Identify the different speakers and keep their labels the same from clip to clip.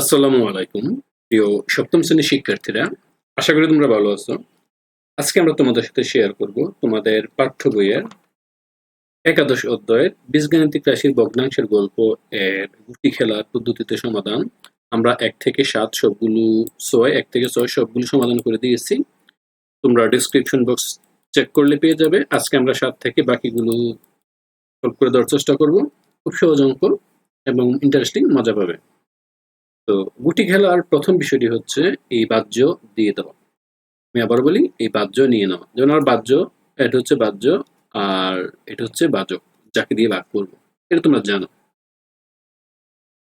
Speaker 1: আসসালামু আলাইকুম, প্রিয় সপ্তম শ্রেণির শিক্ষার্থীরা। আশা করি তোমরা ভালো আছো। আজকে আমরা তোমাদের সাথে শেয়ার করব তোমাদের পাঠ্য বইয়ের একাদশ অধ্যায়ের বীজগাণিতিক রাশির ভগ্নাংশের গল্প এর গুটি খেলার পদ্ধতিতে সমাধান। আমরা এক থেকে সাত সবগুলো ছয়, এক থেকে ছয় সবগুলো সমাধান করে দিয়েছি। তোমরা ডিসক্রিপশন বক্স চেক করলে পেয়ে যাবে। আজকে আমরা সাত থেকে বাকিগুলো সলভ করে দেওয়ার চেষ্টা করব। খুব সহজ অঙ্ক এবং ইন্টারেস্টিং মজা পাবে। তো গুটি খেলার প্রথম বিষয়টি হচ্ছে এই বাহ্য দিয়ে দেওয়া। আমি আবার বলি, এই বাহ্য নিয়ে নেওয়া। যেমন আমার বাহ্য, এটা হচ্ছে বাহ্য আর এটা হচ্ছে বাজক যাকে দিয়ে ভাগ করব। এটা তোমরা জানো।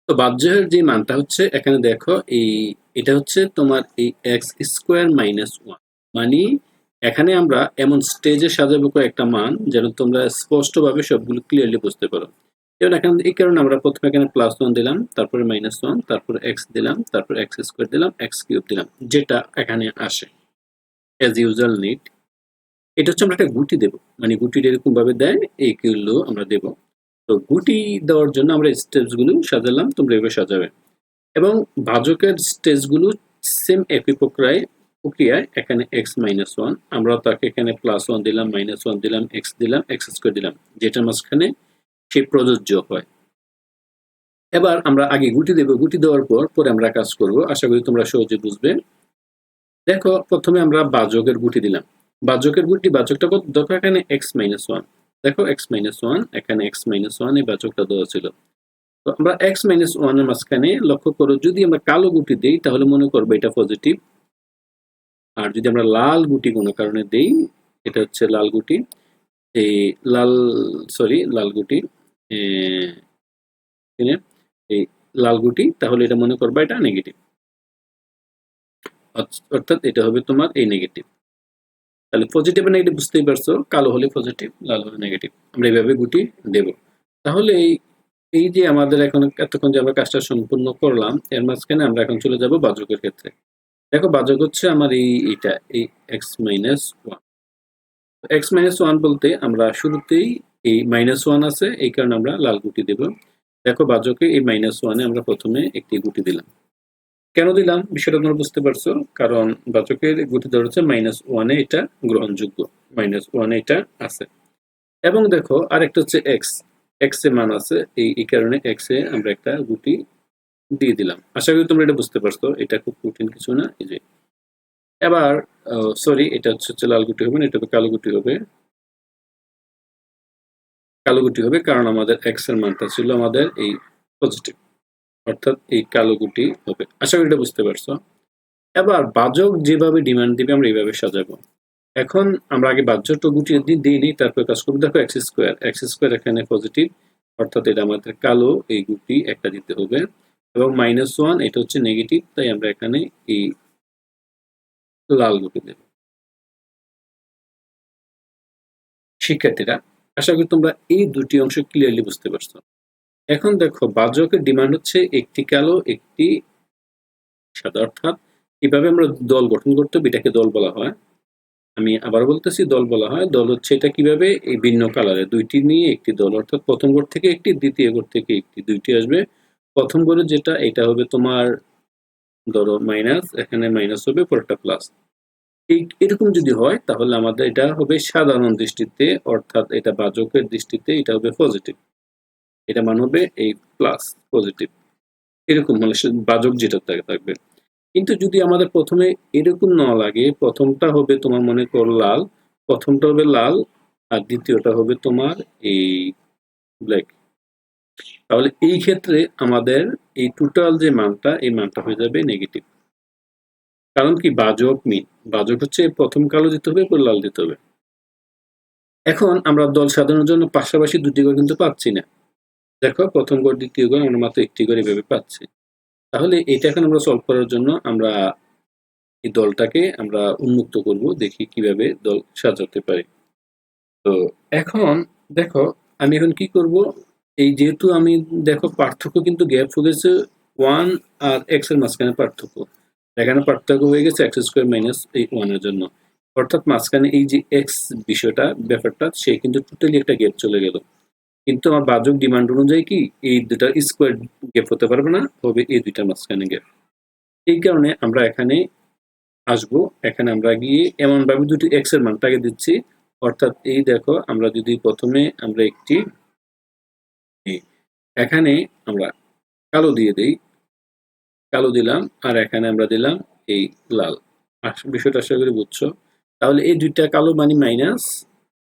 Speaker 1: তো বাহ্যের যে মানটা হচ্ছে, এখানে দেখো এই, এটা হচ্ছে তোমার এই এক্স স্কোয়ার মাইনাস ওয়ান মানে এখানে আমরা এমন স্টেজে সাজাবো একটা মান, যেন তোমরা স্পষ্টভাবে সবগুলো ক্লিয়ারলি বুঝতে পারো। যেমন এখানে এই কারণে আমরা প্রথমে এখানে প্লাস ওয়ান দিলাম, তারপরে মাইনাস ওয়ান তারপরে এক্স দিলাম, তারপর এক্স স্কোয়ার দিলাম এক্স কিউব দিলাম, যেটা এখানে আসে। অ্যাজ ইউজুয়াল নিট এটা হচ্ছে আমরা একটা গুটি দেব। মানে গুটিটা এরকম ভাবে দেয় এইগুলো আমরা দেব। তো গুটি দেওয়ার জন্য আমরা স্টেপসগুলো সাজালাম, তোমরা এভাবে সাজাবে। এবং ভাজকের স্টেজগুলো সেম একই প্রক্রিয়ায় প্রক্রিয়ায় এখানে এক্স মাইনাস ওয়ান আমরা তাকে এখানে প্লাস ওয়ান দিলাম মাইনাস ওয়ান দিলাম এক্স দিলাম এক্স স্কোয়ার দিলাম, যেটার মাঝখানে সে প্রযোজ্য হয়। এবার আমরা আগে গুটি দেব। গুটি দেওয়ার পর, পরে আমরা কাজ করব। আশা করি তোমরা সহজে বুঝবে। দেখো, প্রথমে আমরা বাজকের গুটি দিলাম। বাজকের গুটি বাজকটা কত? দেখো এখানে এক্স মাইনাস ওয়ান দেখো এক্স মাইনাস ওয়ান এখানে এক্স মাইনাস ওয়ান এই বাজকটা দেওয়া ছিল। তো আমরা এক্স মাইনাস ওয়ানের মাঝখানে লক্ষ্য করো, যদি আমরা কালো গুটি দিই, তাহলে মনে করব এটা পজিটিভ আর যদি আমরা লাল গুটি কোনো কারণে দেই, এটা হচ্ছে লাল গুটি। এই লাল সরি লাল গুটি। এই লাল গুটি, তাহলে এটা মনে করবা এটা নেগেটিভ অর্থাৎ এটা হবে তোমার এই নেগেটিভ তাহলে পজিটিভ আর নেগেটিভ বুঝতেই পারছ, কালো হলে পজিটিভ লাল হলে নেগেটিভ আমরা এইভাবে গুটি দেব। তাহলে এই এই যে আমাদের এখন এতক্ষণ যে আমরা কাজটা সম্পূর্ণ করলাম, এর মাঝখানে আমরা এখন চলে যাব বাজকের ক্ষেত্রে। দেখো, বাজক হচ্ছে আমার এই এটা এই x minus one x minus one বলতে আমরা শুরুতেই এই মাইনাস ওয়ান আছে, এই কারণে আমরা লাল গুটি দেব। দেখো বাজকে এই মাইনাস ওয়ানে আমরা প্রথমে একটি গুটি দিলাম। কেন দিলাম? বিষয়টা তোমরা বুঝতে পারছ। কারণ বাচকের গুটি দেওয়া হচ্ছে মাইনাস ওয়ানে এটা গ্রহণযোগ্য। মাইনাস ওয়ানে এটা আছে। এবং দেখো, আরেকটা হচ্ছে এক্স এক্স এ মান আছে, এই এই কারণে এক্স এ আমরা একটা গুটি দিয়ে দিলাম। আশা করি তোমরা এটা বুঝতে পারছ। এটা খুব কঠিন কিছু না, এই যে। এবার সরি এটা হচ্ছে লাল গুটি হবে না, এটা হবে কালো গুটি হবে। কালো গুটি হবে, কারণ আমাদের এক্সের মানটা ছিল আমাদের এই পজিটিভ অর্থাৎ এই কালো গুটি হবে। আশা করি এটা বুঝতে পারছ। এবার বাজক যেভাবে ডিমান্ড দিবে আমরা এইভাবে সাজাবো। এখন আমরা আগে বাহ্যটা গুটি দিই নিই, তারপর কাজ করব। দেখো এক্স স্কোয়ার এক্স স্কোয়ার এখানে পজিটিভ অর্থাৎ এটা আমাদের কালো, এই গুটি একটা দিতে হবে। এবং মাইনাস ওয়ান এটা হচ্ছে নেগেটিভ তাই আমরা এখানে এই লাল গুটি দেব। শিক্ষার্থীরা আশা করি তোমরা এই দুটি অংশ ক্লিয়ারলি বুঝতে পারছ। এখন দেখো বাজকের ডিমান্ড হচ্ছে একটি কালো, একটি সাদা, অর্থাৎ কীভাবে আমরা দল গঠন করতে এটাকে দল বলা হয়। আমি আবার বলতেছি, দল বলা হয়। দল হচ্ছে এটা কীভাবে? এই ভিন্ন কালারে। দুইটি নিয়ে একটি দল, অর্থাৎ প্রথম ঘর থেকে একটি, দ্বিতীয় ঘর থেকে একটি, দুইটি আসবে। প্রথম ঘরে যেটা, এটা হবে তোমার ধরো মাইনাস এখানে মাইনাস হবে, পরেরটা প্লাস এই, এরকম যদি হয়, তাহলে আমাদের এটা হবে সাধারণ দৃষ্টিতে, অর্থাৎ এটা বাজকের দৃষ্টিতে এটা হবে পজিটিভ এটা মান হবে এই প্লাস পজিটিভ এরকম মানে বাজক যেটা থাকবে। কিন্তু যদি আমাদের প্রথমে এরকম না লাগে, প্রথমটা হবে তোমার মনে কর লাল, প্রথমটা হবে লাল, আর দ্বিতীয়টা হবে তোমার এই ব্ল্যাক তাহলে এই ক্ষেত্রে আমাদের এই টোটাল যে মানটা, এই মানটা হয়ে যাবে নেগেটিভ কারণ কি বাজক মিন বাজক হচ্ছে প্রথম কালো দিতে হবে, এরপর লাল দিতে হবে। এখন আমরা দল সাজানোর জন্য পাশাপাশি দুটি করে কিন্তু পাচ্ছি না। দেখো, প্রথম গড়, দ্বিতীয় গড়, আমরা মাত্র একটি করে এভাবে পাচ্ছি। তাহলে এটা এখন আমরা সলভ করার জন্য আমরা এই দলটাকে আমরা উন্মুক্ত করব, দেখি কীভাবে দল সাজাতে পারি। তো এখন দেখো, আমি এখন কি করব? এই যেহেতু আমি, দেখো, পার্থক্য কিন্তু গ্যাপ হয়ে গেছে ওয়ান আর এক্সের মাঝখানে পার্থক্য। এখানে পার্থক্য হয়ে গেছে এক্স স্কোয়ার মাইনাস এই ওয়ানের জন্য। অর্থাৎ মাঝখানে এই যে এক্স বিষয়টা, ব্যাপারটা, সে কিন্তু টোটালি একটা গ্যাপ চলে গেল। কিন্তু আমার বাজক ডিমান্ড অনুযায়ী কি এই দুটা স্কোয়ার গ্যাপ হতে পারবে না, হবে এই দুইটার মাঝখানে গ্যাপ এই কারণে আমরা এখানে আসব। এখানে আমরা গিয়ে এমনভাবে দুটি এক্সের মানটাকে দিচ্ছি। অর্থাৎ এই দেখো, আমরা যদি প্রথমে আমরা একটি এখানে আমরা কালো দিয়ে দেই। কালো দিলাম, আর এখানে আমরা দিলাম এই লাল। বিষয়টা আশা করি বুঝছ। তাহলে এই দুইটা কালো মানে মাইনাস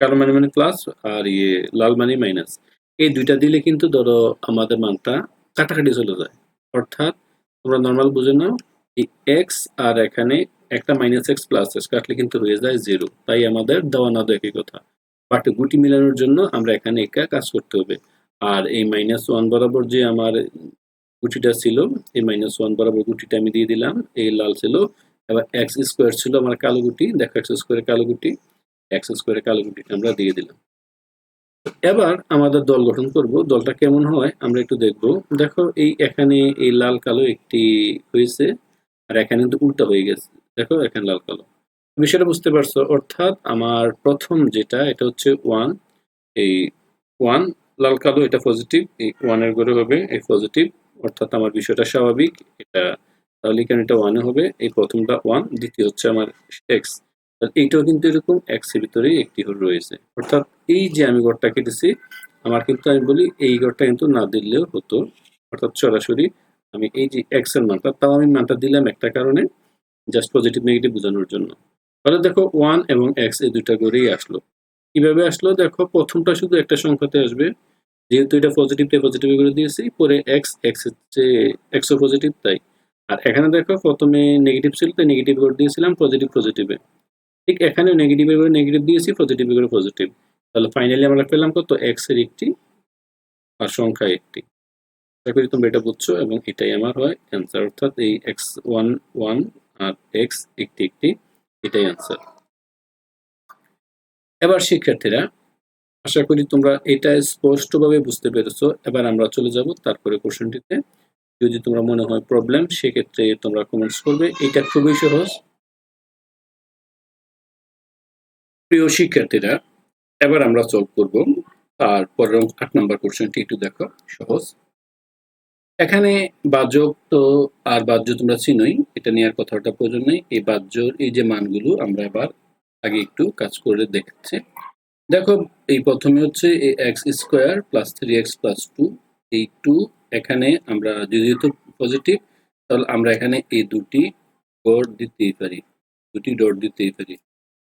Speaker 1: কালো মানে মানে প্লাস আর ইয়ে লাল মানে মাইনাস এই দুইটা দিলে কিন্তু ধরো আমাদের মানটা কাটাকাটি চলে যায়। অর্থাৎ তোমরা নর্মাল বুঝে নাও, এই এক্স আর এখানে একটা মাইনাস এক্স প্লাস এক্স কাটলে কিন্তু হয়ে যায় জিরো তাই আমাদের দেওয়া না দেওয়া একই কথা। বাট গুটি মিলানোর জন্য আমরা এখানে একা কাজ করতে হবে। আর এই মাইনাস ওয়ান বরাবর যে আমার গুটিটা ছিল, এই মাইনাস ওয়ান বরাবর গুটিটা আমি দিয়ে দিলাম, এই লাল ছিল। এবার এক্স স্কোয়ার ছিল আমার কালো গুটি, দেখো এক্স স্কোয়ারের কালো গুটি এক্স স্কোয়ারের কালো গুটিটা আমরা দিয়ে দিলাম। এবার আমাদের দল গঠন করব, দলটা কেমন হয় আমরা একটু দেখব। দেখো এই এখানে এই লাল কালো একটি হয়েছে, আর এখানে কিন্তু উল্টা হয়ে গেছে। দেখো এখানে লাল কালো। বিষয়টা বুঝতে পারছ, অর্থাৎ আমার প্রথম যেটা, এটা হচ্ছে ওয়ান এই ওয়ান লাল কালো, এটা পজিটিভ এই ওয়ানের ঘরে হবে, এই পজিটিভ অর্থাৎ আমার বিষয়টা স্বাভাবিক, এটা তাহলে এখানে এটা ওয়ানে হবে, এই প্রথমটা ওয়ান দ্বিতীয় হচ্ছে আমার এক্স এইটাও কিন্তু এরকম এক্সের ভিতরেই একটি হল রয়েছে। অর্থাৎ এই যে আমি ঘরটা কেটেছি, আমার কিন্তু আমি বলি এই ঘরটা কিন্তু না দিলেও হতো। অর্থাৎ সরাসরি আমি এই যে এক্সের মানটা, তাও আমি মানটা দিলাম একটা কারণে জাস্ট পজিটিভ নেগেটিভ বোঝানোর জন্য। তাহলে দেখো ওয়ান এবং এক্স এই দুইটা করেই আসলো। কীভাবে আসলো? দেখো প্রথমটা শুধু একটা সংখ্যাতে আসবে। যেহেতু এটা পজিটিভ তাই পজিটিভ করে দিয়েছি, পরে এক্স এক্স হচ্ছে এক্সও পজিটিভ তাই। আর এখানে দেখো প্রথমে নেগেটিভ ছিল, তাই নেগেটিভ করে দিয়েছিলাম পজিটিভ পজিটিভে ঠিক এখানে নেগেটিভ করে নেগেটিভ দিয়েছি পজিটিভ করে পজিটিভ তাহলে ফাইনালি আমরা পেলাম কত? এক্সের একটি আর সংখ্যা একটি। আশা করি তোমরা এটা বুঝছ এবং এটাই আমার হয় অ্যান্সার অর্থাৎ এই এক্স ওয়ান ওয়ান আর এক্স একটি একটি, এটাই অ্যান্সার এবার শিক্ষার্থীরা আশা করি তোমরা এটা স্পষ্টভাবে বুঝতে পেরেছ। এবার আমরা চলে যাব তারপরে কোশ্চেনটিতে। যদি তোমরা মনে হয় প্রবলেম সেক্ষেত্রে তোমরা কমেন্টস করবে। এটা খুবই সহজ। প্রিয় শিক্ষার্থীরা, এবার আমরা সলভ করব। তারপরে আট নম্বর কোশ্চেনটি একটু দেখো, সহজ। এখানে বাহ্যক তো আর বাহ্য তোমরা চিনোই, এটা নেওয়ার কথাটা প্রয়োজন নেই। এই বাহ্যর এই যে মানগুলো আমরা এবার আগে একটু কাজ করে দেখাচ্ছি। দেখো, এই প্রথমে হচ্ছে x square plus three x plus two এই টু এখানে আমরা যেহেতু পজিটিভ তাহলে আমরা এখানে এই দুটি ডট দিতেই পারি, দুটি ডট দিতেই পারি।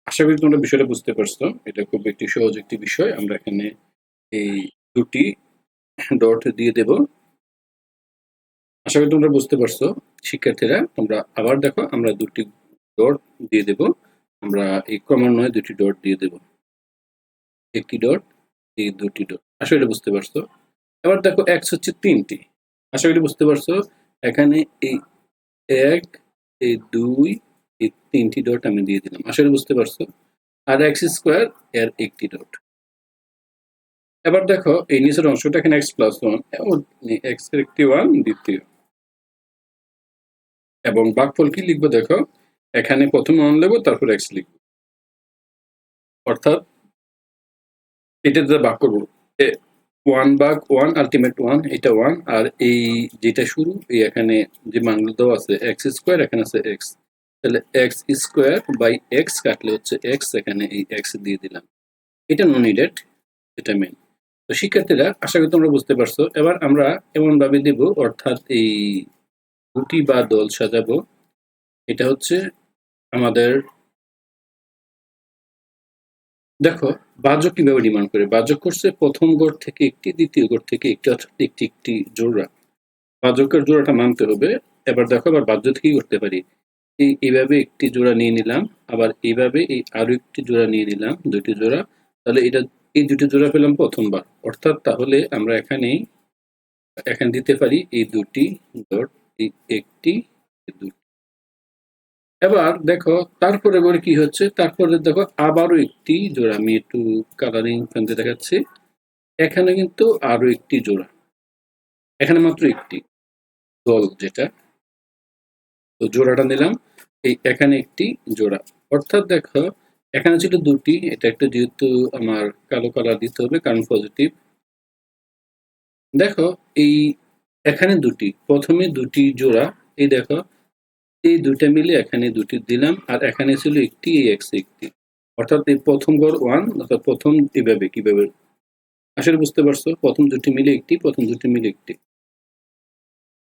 Speaker 1: আশা করি তোমরা বিষয়টা বুঝতে পারছ, এটা খুব একটি সহজ একটি বিষয়, আমরা এখানে এই দুটি ডট দিয়ে দেব। আশা করি তোমরা বুঝতে পারছ, শিক্ষার্থীরা, তোমরা আবার দেখো, আমরা দুটি ডট দিয়ে দেব, আমরা এই ক্রমান্বয়ে দুটি ডট দিয়ে দেব। একটি ডট, এই দুটি ডট। আশা করি বুঝতে পারছ। এবার দেখো এক্স হচ্ছে তিনটি। আশা করি বুঝতে পারছ। এখানে এই এক, এই দুই, এই তিনটি ডট আমি দিয়ে দিলাম। আশা করি বুঝতে পারছ। আর এক্স স্কোয়ার এর একটি ডট। এবার দেখো, এই নিচের অংশটা এখানে এক্স প্লাস ওয়ান এক্সের একটি ওয়ান দ্বিতীয়। এবং বাকফল কি লিখব দেখো? এখানে প্রথমে ওয়ান লিখব, তারপর এক্স লিখব। অর্থাৎ এটা দিয়ে ভাগ করব ওয়ান বাগ ওয়ান আলটিমেট ওয়ান এটা ওয়ান আর এই যেটা শুরু, এই এখানে যে মানগুলো দেওয়া আছে এক্স স্কোয়ার এখানে আছে এক্স তাহলে এক্স স্কোয়ার বাই এক্স কাটলে হচ্ছে এক্স এখানে এই এক্স দিয়ে দিলাম। এটা নন নিডেড এটা মেন তো শিক্ষার্থীরা, আশা করি তোমরা বুঝতে পারছ। এবার আমরা এমনভাবে দেব, অর্থাৎ এই গুটি বা দল সাজাবো। এটা হচ্ছে আমাদের দেখো বাজক কীভাবে ডিমান্ড করে? বাজক করছে প্রথম গড় থেকে একটি, দ্বিতীয় গড় থেকে একটি অর্থাৎ একটি একটি জোড়া বাজকের জোড়াটা মানতে হবে। এবার দেখো, আবার বাহ্য থেকেই করতে পারি। এই, এইভাবে একটি জোড়া নিয়ে নিলাম, আবার এইভাবে এই আরও একটি জোড়া নিয়ে নিলাম দুটি জোড়া। তাহলে এটা, এই দুটি জোড়া পেলাম প্রথমবার। অর্থাৎ তাহলে আমরা এখানে এখানে দিতে পারি এই দুটি ডট এই একটি দুটি। এবার দেখো, তারপরে বলে কি হচ্ছে? তারপরে দেখো আবারও একটি জোড়া। আমি একটু কালারিং ফ্যানতে দেখাচ্ছি। এখানে কিন্তু আরও একটি জোড়া। এখানে মাত্র একটি দল যেটা। তো জোড়াটা নিলাম। এই এখানে একটি জোড়া। অর্থাৎ দেখো, এখানে ছিল দুটি। এটা একটা যেহেতু আমার কালো কালার দিতে হবে, কারণ পজিটিভ দেখো, এই এখানে দুটি। প্রথমে দুটি জোড়া। এই দেখো এই দুইটা মিলে এখানে দুটি দিলাম, আর এখানে ছিল একটি এই এক্স একটি। অর্থাৎ এই প্রথম গড় ওয়ান, অর্থাৎ প্রথম এভাবে কীভাবে? আসলে বুঝতে পারছ, প্রথম দুটি মিলে একটি, প্রথম দুটি মিলে একটি।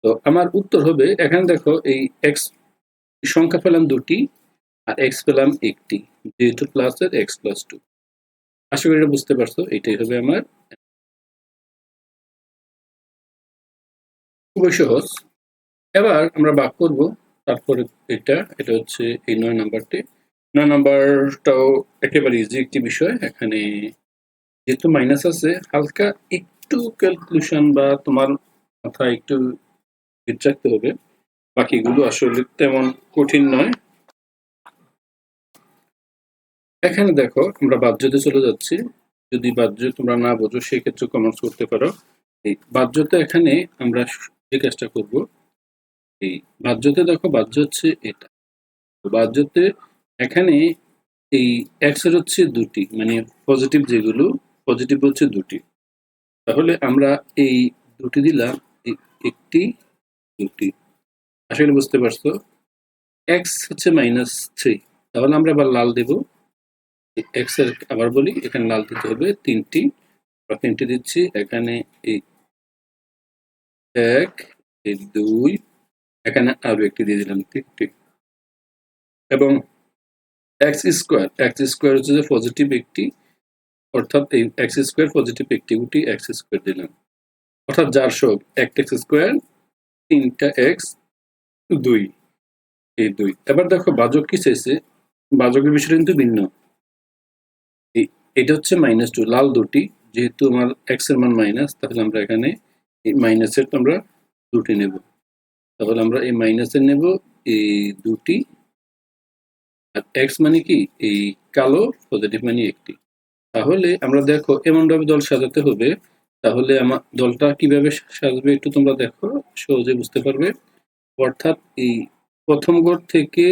Speaker 1: তো আমার উত্তর হবে, এখানে দেখো এই এক্স সংখ্যা পেলাম দুটি, আর এক্স পেলাম একটি, যেহেতু প্লাস এর এক্স প্লাস টু আশা করি এটা বুঝতে পারছ, এটাই হবে আমার। খুবই সহজ। এবার আমরা বাক করব তারপরে এটা এটা হচ্ছে এই নয় নাম্বারটি। নয় নাম্বারটাও একেবারে ইজি একটি বিষয়। এখানে যেহেতু মাইনাস আছে, হালকা একটু ক্যালকুলেশন বা তোমার মাথায় একটু হিট রাখতে হবে। বাকিগুলো আসলে তেমন কঠিন নয়। এখানে দেখো, আমরা বাহ্যতে চলে যাচ্ছি। যদি বাহ্য তোমরা না বোঝো, সেক্ষেত্রে কমেন্টস করতে পারো। এই বাহ্যতে এখানে আমরা যে কাজটা করব এই বাহ্যতে দেখো, বাহ্য হচ্ছে এটা। বাহ্যতে এখানে এই এক্সের হচ্ছে দুটি মানে পজিটিভ যেগুলো পজিটিভ হচ্ছে দুটি। তাহলে আমরা এই দুটি দিলাম একটি, দুটি। আসলে বুঝতে পারছ? এক্স হচ্ছে মাইনাস থ্রি তাহলে আমরা আবার লাল দেব। এক্সের আবার বলি, এখানে লাল দিতে হবে, তিনটি। তিনটি দিচ্ছি, এখানে এই এক দুই এখানে আরও একটি দিয়ে দিলাম তিনটি এবং এক্স স্কোয়ার এক্স স্কোয়ার হচ্ছে যে পজিটিভ একটি, অর্থাৎ এই এক্স স্কোয়ার পজিটিভ একটি উটি এক্স স্কোয়ার দিলাম। অর্থাৎ যার সব একটা এক্স স্কোয়ার তিনটা এক্স দুই, এই দুই। এবার দেখো বাজক কি চাইছে? বাজকের বিষয়টা কিন্তু ভিন্ন। এটা হচ্ছে মাইনাস টু লাল দুটি, যেহেতু আমার এক্সের মান মাইনাস তাহলে আমরা এখানে এই মাইনাসের আমরা দুটি নেব। তাহলে আমরা এই মাইনাসের নেব এই দুটি। আর এক্স মানে কি? এই কালো পজিটিভ মানে একটি। তাহলে আমরা দেখো, এমনভাবে দল সাজাতে হবে। তাহলে আমার দলটা কীভাবে সাজবে একটু তোমরা দেখো, সহজে বুঝতে পারবে। অর্থাৎ এই প্রথম ঘর থেকে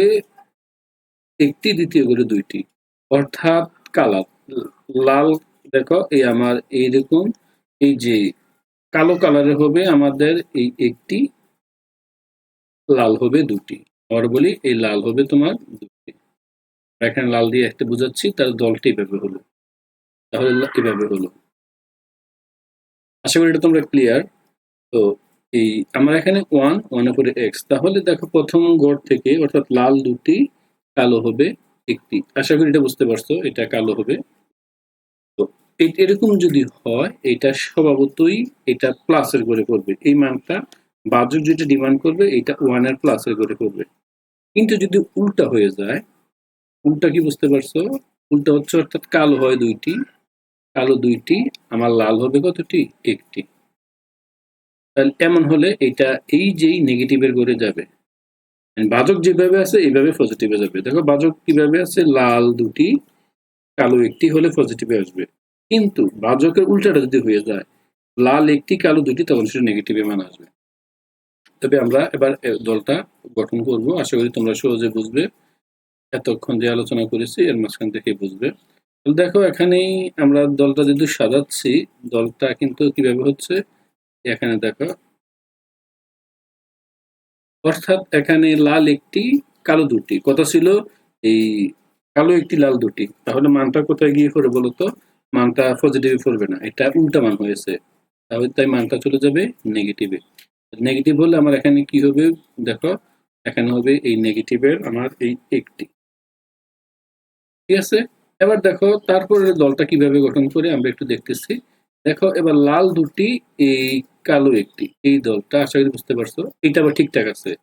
Speaker 1: একটি, দ্বিতীয় ঘরে দুইটি। অর্থাৎ কালার লাল, দেখো, এই আমার এইরকম এই যে কালো কালারের হবে আমাদের এই একটি লাল হবে দুটি। আবার বলি, এই লাল হবে তোমার দুটি। এখানে লাল দিয়ে একটা বোঝাচ্ছি, তার দলটি এভাবে হলো। তাহলে এভাবে হলো। আশা করি এটা তোমরা ক্লিয়ার তো এই, আমার এখানে ওয়ান ওয়ান উপরে এক্স তাহলে দেখো প্রথম গড় থেকে, অর্থাৎ লাল দুটি, কালো হবে একটি। আশা করি এটা বুঝতে পারছ, এটা কালো হবে। তো এরকম যদি হয়, এটা স্বভাবতই এটা প্লাসের করে পড়বে। এই মানটা বাজুর যেটা ডিমান্ড করবে, এটা ওয়ানের প্লাসের করে পড়বে। কিন্তু যদি উল্টা হয়ে যায়, উল্টা কি বুঝতে পারছ? উল্টা হচ্ছে অর্থাৎ কালো হয় দুইটি, কালো দুইটি, আমার লাল হবে কতটি? একটি। তাহলে এমন হলে এটা এই যেই নেগেটিভের ঘরে যাবে। বাজক যেভাবে আছে, এইভাবে পজিটিভে যাবে। দেখো বাজক কীভাবে আছে? লাল দুটি, কালো একটি হলে পজিটিভে আসবে। কিন্তু বাজকের উল্টাটা যদি হয়ে যায়, লাল একটি, কালো দুটি, তখন সেটা নেগেটিভে মান আসবে। তবে আমরা এবার দলটা গঠন করব। আশা করি তোমরা সহজে বুঝবে। এতক্ষণ যে আলোচনা করেছি, এর মাঝখান থেকে বুঝবে। দেখো, এখানেই আমরা দলটা যদি সাজাচ্ছি, দলটা কিন্তু কীভাবে হচ্ছে, এখানে দেখো। অর্থাৎ এখানে লাল একটি, কালো দুটি। কথা ছিল এই কালো একটি, লাল দুটি। তাহলে মানটা কোথায় গিয়ে পড়ে বলতো মানটা পজিটিভে পড়বে না। এটা উল্টা মান হয়েছে। তাহলে তাই মানটা চলে যাবে নেগেটিভে নেগেটিভ হলে আমার এখানে কি হবে? দেখো, এখানে হবে এই নেগেটিভের আমার এই একটি। ঠিক আছে? এবার দেখো তারপরে দলটা কীভাবে গঠন করে আমরা একটু দেখতেছি। দেখো, এবার লাল দুটি, এই কালো একটি। এই দলটা, আশা করি বুঝতে পারছ এটা আবার ঠিকঠাক আছে।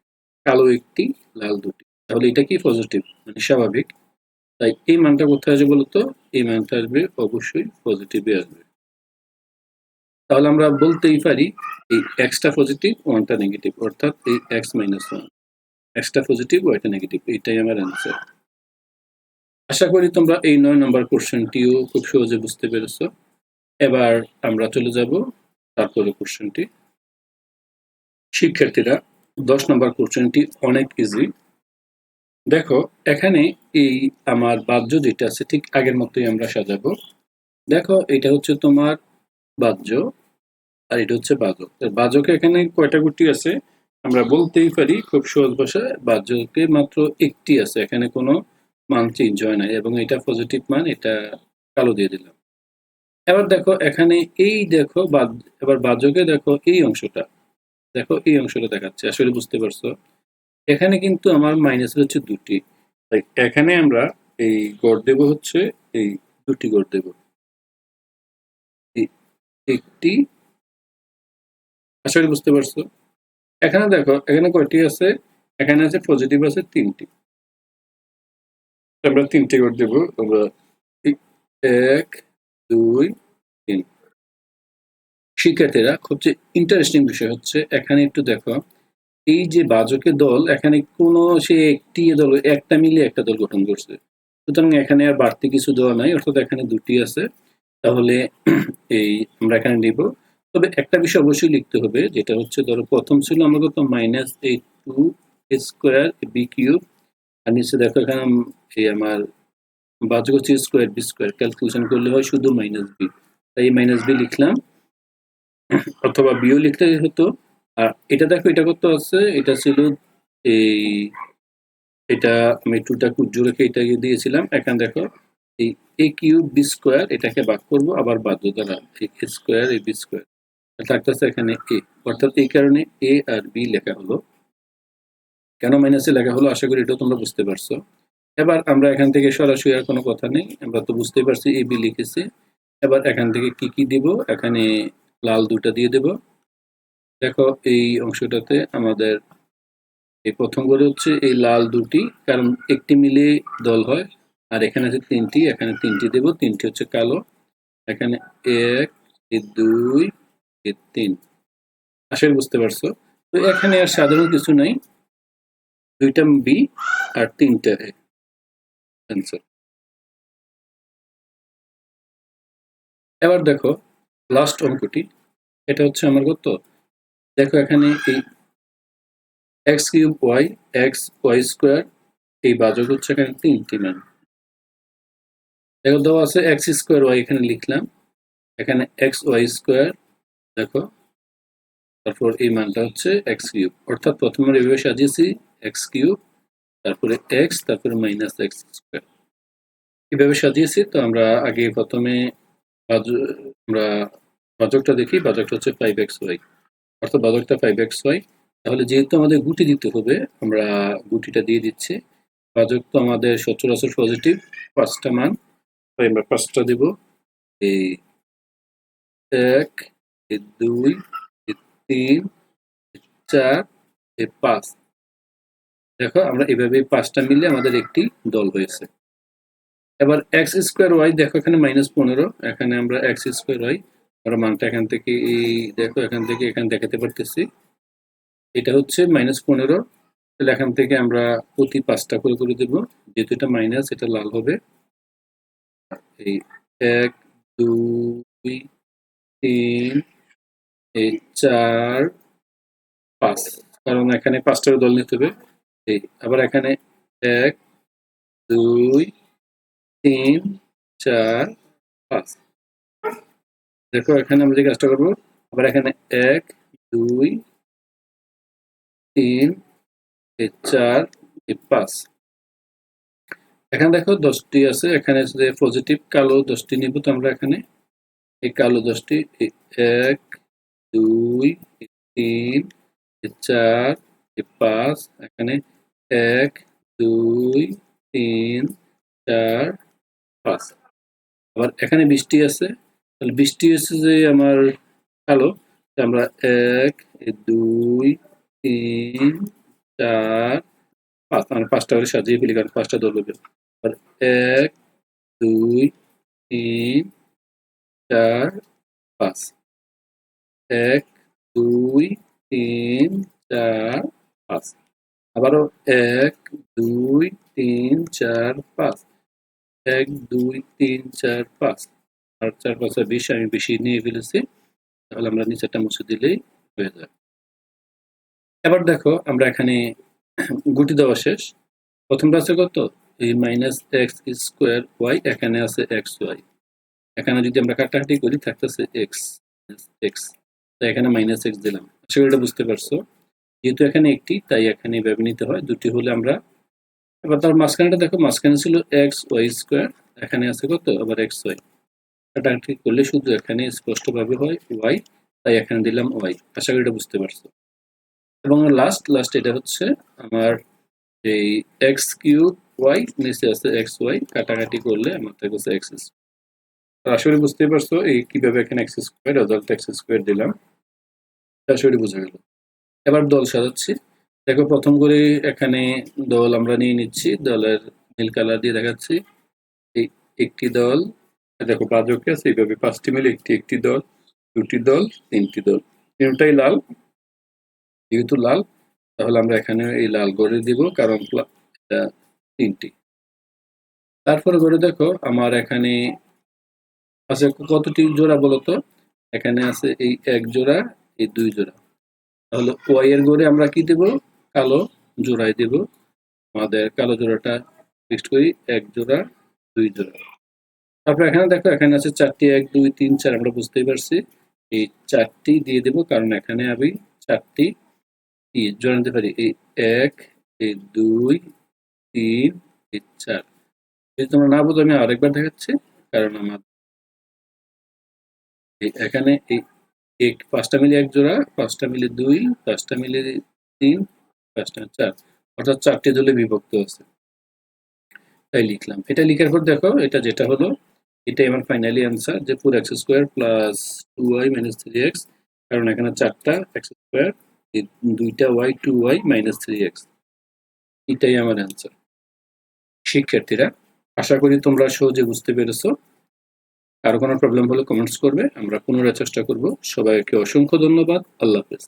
Speaker 1: কালো একটি, লাল দুটি। তাহলে এটা কি পজিটিভ মানে স্বাভাবিক। তাই এই মানটা কোথায় আসবে বলতো? এই মানটা আসবে অবশ্যই পজিটিভে আসবে। তাহলে আমরা বলতেই পারি এই এক্সটা পজিটিভ ওয়ানটা নেগেটিভ অর্থাৎ এই এক্স মাইনাস ওয়ান এক্সটা পজিটিভ ওয়াইটা নেগেটিভ এইটাই আমার অ্যান্সার আশা করি তোমরা এই নয় নম্বর কোশ্চেনটিও খুব সহজে বুঝতে পেরেছ। এবার আমরা চলে যাব তারপরে কোশ্চেনটি শিক্ষার্থীরা, দশ নম্বর কোশ্চেনটি অনেক ইজি দেখো, এখানে এই আমার বাহ্য যেটা আছে, ঠিক আগের মতোই আমরা সাজাবো। দেখো, এটা হচ্ছে তোমার বাহ্য। আর এটা হচ্ছে বাজক। বাজকে এখানে কয়টা গুটি আছে? আমরা বলতেই পারি খুব সহজ ভাষায়, বাজকে মাত্র একটি আছে। এখানে কোনো মান চেঞ্জ হয় না এবং এটা পজিটিভ মান, এটা কালো দিয়ে দিলাম। এবার দেখো, এখানে এই দেখো বাদ- এবার বাজকে দেখো এই অংশটা। দেখো, এই অংশটা দেখাচ্ছে। আসলে বুঝতে পারছ? এখানে কিন্তু আমার মাইনাস হচ্ছে দুটি। তাই এখানে আমরা এই গড় দেব হচ্ছে, এই দুটি গড় দেব। এই একটি আসলে বুঝতে পারছ? এখানে দেখো, এখানে কয়টি আছে? এখানে আছে পজিটিভ আছে তিনটি। আমরা তিনটি করে দেব। আমরা এক, দুই, তিন। শিক্ষার্থীরা, খুব যে ইন্টারেস্টিং বিষয় হচ্ছে, এখানে একটু দেখো। এই যে বাজকের দল, এখানে কোনো সে একটি দল, একটা মিলে একটা দল গঠন করছে। সুতরাং এখানে আর বাড়তি কিছু দেওয়া নাই, অর্থাৎ এখানে দুটি আছে। তাহলে এই, আমরা এখানে নিব। তবে একটা বিষয় অবশ্যই লিখতে হবে, যেটা হচ্ছে ধরো প্রথম ছিল আমরা কত minus eight two square b cube আর নিচে দেখো এখানে এই আমার বাজক হচ্ছে স্কোয়ার বি স্কোয়ার ক্যালকুলেশন করলে হয় শুধু মাইনাস বি তাই এই মাইনাস বি লিখলাম, অথবা বিও লিখতে হতো। আর এটা দেখো, এটা কত আছে? এটা ছিল এই, এটা আমি টুটা কুজো রেখে এটাকে দিয়েছিলাম। এখানে দেখো, এই এ কিউব বি স্কোয়ার এটাকে ভাগ করব, আবার বাধ্য দ্বারা স্কোয়ার এ বি স্কোয়ার থাকতেছে এখানে এ অর্থাৎ এই কারণে এ আর বি লেখা হলো। কেন মাইনাসে লেখা হলো? আশা করি এটাও তোমরা বুঝতে পারছ। এবার আমরা এখান থেকে সরাসরি আর কোনো কথা নেই, আমরা তো বুঝতেই পারছি এ বি লিখেছি। এবার এখান থেকে কি কি দিব? এখানে লাল দুটা দিয়ে দেব। দেখো, এই অংশটাতে আমাদের এই প্রথম করে হচ্ছে এই লাল দুটি, কারণ একটি মিলে দল হয়, আর এখানে আছে তিনটি, এখানে তিনটি দেব। তিনটি হচ্ছে কালো। এখানে এক দুই তিন। আশা বুঝতে পারছ? তো এখানে আর সাধারণ কিছু নাই। দুইটা বি আর তিনটা এ। অ্যান্সার এবার দেখো লাস্ট অঙ্কটি। এটা হচ্ছে আমার কত দেখো এখানে এই x cube y x y square এই বাজক হচ্ছে এখানে তিনটি মান। দেখো দেওয়া আছে এক্স স্কোয়ার ওয়াই এখানে লিখলাম। এখানে এক্স ওয়াই স্কোয়ার দেখো। তারপর এই মানটা হচ্ছে এক্স কিউব। অর্থাৎ প্রথমে এভাবে সাজিয়েছি এক্স কিউব, তারপরে এক্স তারপরে মাইনাস এক্স স্কোয়ার এভাবে সাজিয়েছি? তো আমরা আগে প্রথমে আমরা বাজকটা দেখি। বাজকটা হচ্ছে ফাইভ এক্স ওয়াই অর্থাৎ বাজকটা ফাইভ এক্স ওয়াই তাহলে যেহেতু আমাদের গুটি দিতে হবে, আমরা গুটিটা দিয়ে দিচ্ছি। বাজক তো আমাদের সচরাচর পজিটিভ পাঁচটা মান। তাই আমরা পাঁচটা দেব। এই এক এই দুই এই তিন চার এই পাঁচ দেখো, আমরা এভাবে পাঁচটা মিলে আমাদের একটি দল হয়েছে। এবার এক্স স্কোয়ার ওয়াই দেখো এখানে মাইনাস পনেরো, এখানে আমরা এক্স স্কোয়ার ওয়াই আমরা মানটা এখান থেকে এই, দেখো এখান থেকে এখানে দেখাতে পারতেছি। এটা হচ্ছে মাইনাস পনেরো, তাহলে এখান থেকে আমরা প্রতি পাঁচটা করে করে দেব। যেহেতু এটা মাইনাস এটা লাল হবে। এই এক, দুই, তিন এই চার পাঁচ কারণ এখানে পাঁচটার দল নিতে হবে। এই, আবার এখানে এক, দুই, তিন, চার, পাঁচ। দেখো, এখানে আমরা যে কাজটা করব, আবার এখানে এক, দুই, তিন চার পাঁচ। এখানে দেখো, দশটি আছে। এখানে পজিটিভ কালো দশটি নিব তো আমরা এখানে। এই কালো দশটি এক দুই, তিন, চার পাঁচ, এখানে এক, দুই, তিন, চার, পাঁচ। আবার এখানে বৃষ্টি আছে, তাহলে বৃষ্টি হচ্ছে যে আমার তা আমরা এক দুই, তিন, চার, পাঁচ আমরা পাঁচটা করে সাজিয়ে ফেলি, কারণ পাঁচটা হবে আর এক, দুই, তিন, চার, পাঁচ। এক, দুই, তিন, চার, পাঁচ। আবারও এক, দুই, তিন, চার, পাঁচ। এক, দুই, তিন, চার, পাঁচ। আর চার, পাঁচ আর বিশ আমি বেশি নিয়ে ফেলেছি। তাহলে আমরা নিচেরটা মুছে দিলেই হয়ে যাবে এবার দেখো আমরা এখানে গুটি দেওয়া শেষ। প্রথমটা আছে কত? এই মাইনাস এক্স স্কোয়ার ওয়াই, এখানে আছে এক্স ওয়াই। এখানে যদি আমরা কাটাকাটি করি থাকতেছে এক্স এক্স। তো এখানে মাইনাস এক্স দিলাম। আশা করি এটা বুঝতে পারছ। যেহেতু এখানে একটি, তাই এখানে এভাবে নিতে হয়। দুটি হলে আমরা এবার তার মাঝখানেটা দেখো, মাঝখানে ছিল এক্স ওয়াই স্কোয়ার এখানে আছে কত? আবার এক্স ওয়াই কাটাকাটি করলে শুধু এখানে স্পষ্টভাবে হয় ওয়াই তাই এখানে দিলাম ওয়াই আশা করি এটা বুঝতে পারছ। এবং লাস্ট লাস্ট এটা হচ্ছে আমার এই এক্স কিউব ওয়াই নিচে আছে এক্স ওয়াই কাটাকাটি করলে আমার থেকে হচ্ছে এক্স আসলে বুঝতেই পারছ এই কীভাবে এখানে x square result x square দিলাম। আসলে বোঝা গেল। এবার দল সাজাচ্ছি। দেখো, প্রথম করে এখানে দল আমরা নিয়ে নিচ্ছি। দলের নীল কালার দিয়ে দেখাচ্ছি। এই একটি দল দেখো পাঁচকে আছে, এইভাবে পাঁচটি মিলে একটি একটি দল, দুটি দল, তিনটি দল। তিনটাই লাল, যেহেতু লাল, তাহলে আমরা এখানে এই লাল করে দিব, কারণ এটা তিনটি। তারপরে করে দেখো, আমার এখানে আছে কতটি জোড়া বলতো? এখানে আছে এই এক জোড়া, এই দুই জোড়া। তাহলে ওয়াই এর গড়ে আমরা কি দেব? কালো জোড়াই দেব। আমাদের কালো জোড়াটা ফিক্সড করি, এক জোড়া, দুই জোড়া। তারপর এখানে দেখো, এখানে আছে চারটি, এক, দুই, তিন, চার, আমরা বুঝতেই পারছি। এই চারটি দিয়ে দেব, কারণ এখানে আমি চারটি জোড়া নিতে পারি। এই এক, এই দুই, তিন, এই চার। যদি তোমরা না বোঝো, আমি আরেকবার দেখাচ্ছি, কারণ আমার এখানে এই পাঁচটা মিলে এক জোড়া, পাঁচটা মিলে দুই, পাঁচটা মিলে তিন, পাঁচটা চার। অর্থাৎ চারটি দলে বিভক্ত আছে। তাই লিখলাম। এটা লিখার পর দেখো, এটা যেটা হলো, এটাই আমার ফাইনালি অ্যান্সার যে four x square plus two y minus three x কারণ এখানে চারটা এক্স স্কোয়ার দুইটা y two y minus three x এটাই আমার অ্যান্সার শিক্ষার্থীরা, আশা করি তোমরা সহজে বুঝতে পেরেছ। কারও কোনো প্রবলেম হলে কমেন্টস করবে, আমরা পুনরায় চেষ্টা করব। সবাইকে অসংখ্য ধন্যবাদ। আল্লাহ হাফেজ।